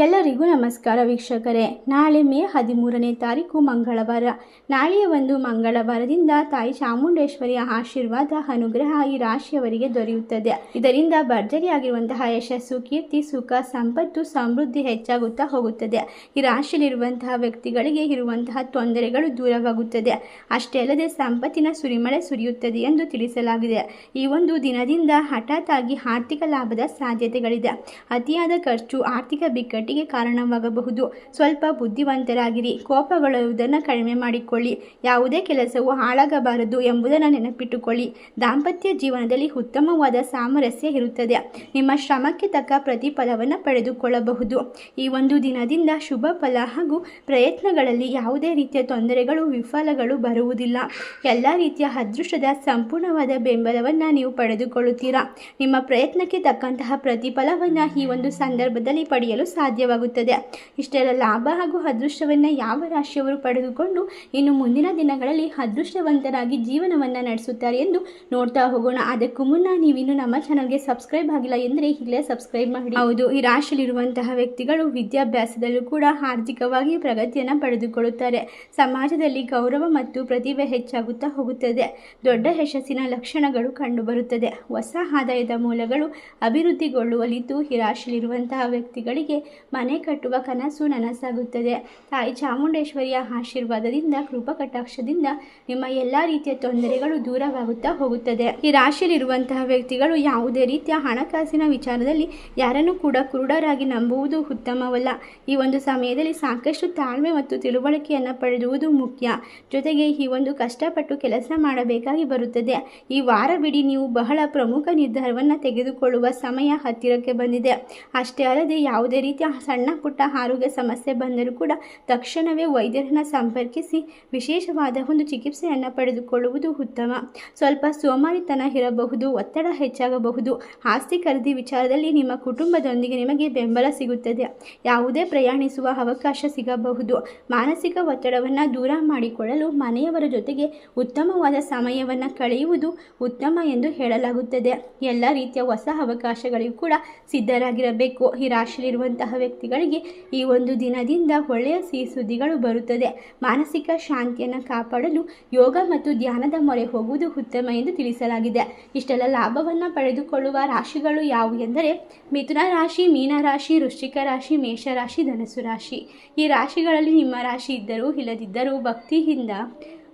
ಎಲ್ಲರಿಗೂ ನಮಸ್ಕಾರ ವೀಕ್ಷಕರೇ. ನಾಳೆ ಮೇ ಹದಿಮೂರನೇ ತಾರೀಕು ಮಂಗಳವಾರ. ನಾಳೆಯ ಒಂದು ಮಂಗಳವಾರದಿಂದ ತಾಯಿ ಚಾಮುಂಡೇಶ್ವರಿಯ ಆಶೀರ್ವಾದ, ಅನುಗ್ರಹ ಈ ರಾಶಿಯವರಿಗೆ ದೊರೆಯುತ್ತದೆ. ಇದರಿಂದ ಭರ್ಜರಿಯಾಗಿರುವಂತಹ ಯಶಸ್ಸು, ಕೀರ್ತಿ, ಸುಖ, ಸಂಪತ್ತು, ಸಮೃದ್ಧಿ ಹೆಚ್ಚಾಗುತ್ತಾ ಹೋಗುತ್ತದೆ. ಈ ರಾಶಿಯಲ್ಲಿರುವಂತಹ ವ್ಯಕ್ತಿಗಳಿಗೆ ಇರುವಂತಹ ತೊಂದರೆಗಳು ದೂರವಾಗುತ್ತದೆ. ಅಷ್ಟೇ ಅಲ್ಲದೆ ಸಂಪತ್ತಿನ ಸುರಿಮಳೆ ಸುರಿಯುತ್ತದೆ ಎಂದು ತಿಳಿಸಲಾಗಿದೆ. ಈ ಒಂದು ದಿನದಿಂದ ಹಠಾತ್ ಆಗಿ ಆರ್ಥಿಕ ಲಾಭದ ಸಾಧ್ಯತೆಗಳಿದೆ. ಅತಿಯಾದ ಖರ್ಚು, ಆರ್ಥಿಕ ಬಿಕ್ಕಟ್ಟಿಗೆ ಕಾರಣವಾಗಬಹುದು. ಸ್ವಲ್ಪ ಬುದ್ಧಿವಂತರಾಗಿರಿ. ಕೋಪಗೊಳ್ಳುವುದನ್ನು ಕಡಿಮೆ ಮಾಡಿಕೊಳ್ಳಿ. ಯಾವುದೇ ಕೆಲಸವು ಹಾಳಾಗಬಾರದು ಎಂಬುದನ್ನು ನೆನಪಿಟ್ಟುಕೊಳ್ಳಿ. ದಾಂಪತ್ಯ ಜೀವನದಲ್ಲಿ ಉತ್ತಮವಾದ ಸಾಮರಸ್ಯ ಇರುತ್ತದೆ. ನಿಮ್ಮ ಶ್ರಮಕ್ಕೆ ತಕ್ಕ ಪ್ರತಿಫಲವನ್ನು ಪಡೆದುಕೊಳ್ಳಬಹುದು. ಈ ಒಂದು ದಿನದಿಂದ ಶುಭ ಫಲ ಹಾಗೂ ಪ್ರಯತ್ನಗಳಲ್ಲಿ ಯಾವುದೇ ರೀತಿಯ ತೊಂದರೆಗಳು, ವಿಫಲಗಳು ಬರುವುದಿಲ್ಲ. ಎಲ್ಲ ರೀತಿಯ ಅದೃಷ್ಟದ ಸಂಪೂರ್ಣವಾದ ಬೆಂಬಲವನ್ನು ನೀವು ಪಡೆದುಕೊಳ್ಳುತ್ತೀರಾ? ನಿಮ್ಮ ಪ್ರಯತ್ನಕ್ಕೆ ತಕ್ಕಂತಹ ಪ್ರತಿಫಲವನ್ನು ಈ ಒಂದು ಸಂದರ್ಭದಲ್ಲಿ ಪಡೆಯಲು ಸಾಧ್ಯವಾಗುತ್ತದೆ. ಇಷ್ಟೆಲ್ಲ ಲಾಭ ಹಾಗೂ ಅದೃಷ್ಟವನ್ನು ಯಾವ ರಾಶಿಯವರು ಪಡೆದುಕೊಂಡು ಇನ್ನು ಮುಂದಿನ ದಿನಗಳಲ್ಲಿ ಅದೃಷ್ಟವಂತರಾಗಿ ಜೀವನವನ್ನು ನಡೆಸುತ್ತಾರೆ ಎಂದು ನೋಡ್ತಾ ಹೋಗೋಣ. ಅದಕ್ಕೂ ಮುನ್ನ ನೀವಿನ್ನು ನಮ್ಮ ಚಾನಲ್ಗೆ ಸಬ್ಸ್ಕ್ರೈಬ್ ಆಗಿಲ್ಲ ಎಂದರೆ ಇಲ್ಲೇ ಸಬ್ಸ್ಕ್ರೈಬ್ ಮಾಡಿ. ಹೌದು, ಈ ರಾಶಿಯಲ್ಲಿರುವಂತಹ ವ್ಯಕ್ತಿಗಳು ವಿದ್ಯಾಭ್ಯಾಸದಲ್ಲೂ ಕೂಡ ಆರ್ಥಿಕವಾಗಿ ಪ್ರಗತಿಯನ್ನು ಪಡೆದುಕೊಳ್ಳುತ್ತಾರೆ. ಸಮಾಜದಲ್ಲಿ ಗೌರವ ಮತ್ತು ಪ್ರತಿಭೆ ಹೆಚ್ಚಾಗುತ್ತಾ ಹೋಗುತ್ತದೆ. ದೊಡ್ಡ ಯಶಸ್ಸಿನ ಲಕ್ಷಣಗಳು ಕಂಡುಬರುತ್ತದೆ. ಹೊಸ ಆದಾಯದ ಮೂಲಗಳು ಅಭಿವೃದ್ಧಿಗೊಳ್ಳುವಲಿದ್ದು ಈ ರಾಶಿಯಲ್ಲಿರುವಂತಹ ವ್ಯಕ್ತಿಗಳಿಗೆ ಮನೆ ಕಟ್ಟುವ ಕನಸು ನನಸಾಗುತ್ತದೆ. ತಾಯಿ ಚಾಮುಂಡೇಶ್ವರಿಯ ಆಶೀರ್ವಾದದಿಂದ, ಕೃಪಾ ಕಟಾಕ್ಷದಿಂದ ನಿಮ್ಮ ಎಲ್ಲ ರೀತಿಯ ತೊಂದರೆಗಳು ದೂರವಾಗುತ್ತಾ ಹೋಗುತ್ತದೆ. ಈ ರಾಶಿಯಲ್ಲಿರುವಂತಹ ವ್ಯಕ್ತಿಗಳು ಯಾವುದೇ ರೀತಿಯ ಹಣಕಾಸಿನ ವಿಚಾರದಲ್ಲಿ ಯಾರನ್ನು ಕೂಡ ಕುರುಡರಾಗಿ ನಂಬುವುದು ಉತ್ತಮವಲ್ಲ. ಈ ಒಂದು ಸಮಯದಲ್ಲಿ ಸಾಕಷ್ಟು ತಾಳ್ಮೆ ಮತ್ತು ತಿಳುವಳಿಕೆಯನ್ನು ಪಡೆದುವುದು ಮುಖ್ಯ. ಜೊತೆಗೆ ಈ ಒಂದು ಕಷ್ಟಪಟ್ಟು ಕೆಲಸ ಮಾಡಬೇಕಾಗಿ ಬರುತ್ತದೆ. ಈ ವಾರವಿಡೀ ನೀವು ಬಹಳ ಪ್ರಮುಖ ನಿರ್ಧಾರವನ್ನು ತೆಗೆದುಕೊಳ್ಳುವ ಸಮಯ ಹತ್ತಿರಕ್ಕೆ ಬಂದಿದೆ. ಅಷ್ಟೇ ಅಲ್ಲದೆ ಯಾವುದೇ ರೀತಿಯ ಸಣ್ಣ ಪುಟ್ಟ ಆರೋಗ್ಯ ಸಮಸ್ಯೆ ಬಂದರೂ ಕೂಡ ತಕ್ಷಣವೇ ವೈದ್ಯರನ್ನು ಸಂಪರ್ಕಿಸಿ ವಿಶೇಷವಾದ ಒಂದು ಚಿಕಿತ್ಸೆಯನ್ನು ಪಡೆದುಕೊಳ್ಳುವುದು ಉತ್ತಮ. ಸ್ವಲ್ಪ ಸೋಮಾರಿತನ ಇರಬಹುದು, ಒತ್ತಡ ಹೆಚ್ಚಾಗಬಹುದು. ಆಸ್ತಿ ಖರೀದಿ ವಿಚಾರದಲ್ಲಿ ನಿಮ್ಮ ಕುಟುಂಬದೊಂದಿಗೆ ನಿಮಗೆ ಬೆಂಬಲ ಸಿಗುತ್ತದೆ. ಯಾವುದೇ ಪ್ರಯಾಣಿಸುವ ಅವಕಾಶ ಸಿಗಬಹುದು. ಮಾನಸಿಕ ಒತ್ತಡವನ್ನು ದೂರ ಮಾಡಿಕೊಳ್ಳಲು ಮನೆಯವರ ಜೊತೆಗೆ ಉತ್ತಮವಾದ ಸಮಯವನ್ನು ಕಳೆಯುವುದು ಉತ್ತಮ ಎಂದು ಹೇಳಲಾಗುತ್ತದೆ. ಎಲ್ಲ ರೀತಿಯ ಹೊಸ ಅವಕಾಶಗಳಿಗೂ ಕೂಡ ಸಿದ್ಧರಾಗಿರಬೇಕು. ಈ ರಾಶಿಯಲ್ಲಿರುವಂತಹ ವ್ಯಕ್ತಿಗಳಿಗೆ ಈ ಒಂದು ದಿನದಿಂದ ಒಳ್ಳೆಯ ಸಿಹಿ ಸುದ್ದಿಗಳು ಬರುತ್ತದೆ. ಮಾನಸಿಕ ಶಾಂತಿಯನ್ನು ಕಾಪಾಡಲು ಯೋಗ ಮತ್ತು ಧ್ಯಾನದ ಮೊರೆ ಹೋಗುವುದು ಉತ್ತಮ ಎಂದು ತಿಳಿಸಲಾಗಿದೆ. ಇಷ್ಟೆಲ್ಲ ಲಾಭವನ್ನು ಪಡೆದುಕೊಳ್ಳುವ ರಾಶಿಗಳು ಯಾವುವು ಎಂದರೆ ಮಿಥುನ ರಾಶಿ, ಮೀನ ರಾಶಿ, ವೃಶ್ಚಿಕ ರಾಶಿ ಮೇಷರಾಶಿ ಧನಸು ರಾಶಿ. ಈ ರಾಶಿಗಳಲ್ಲಿ ನಿಮ್ಮ ರಾಶಿ ಇದ್ದರೂ ಇಲ್ಲದಿದ್ದರೂ ಭಕ್ತಿಯಿಂದ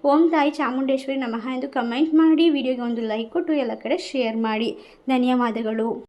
ಓಂ ತಾಯಿ ಚಾಮುಂಡೇಶ್ವರಿ ನಮಃ ಎಂದು ಕಮೆಂಟ್ ಮಾಡಿ. ವಿಡಿಯೋಗೆ ಒಂದು ಲೈಕ್ ಕೊಟ್ಟು ಎಲ್ಲ ಕಡೆ ಶೇರ್ ಮಾಡಿ. ಧನ್ಯವಾದಗಳು.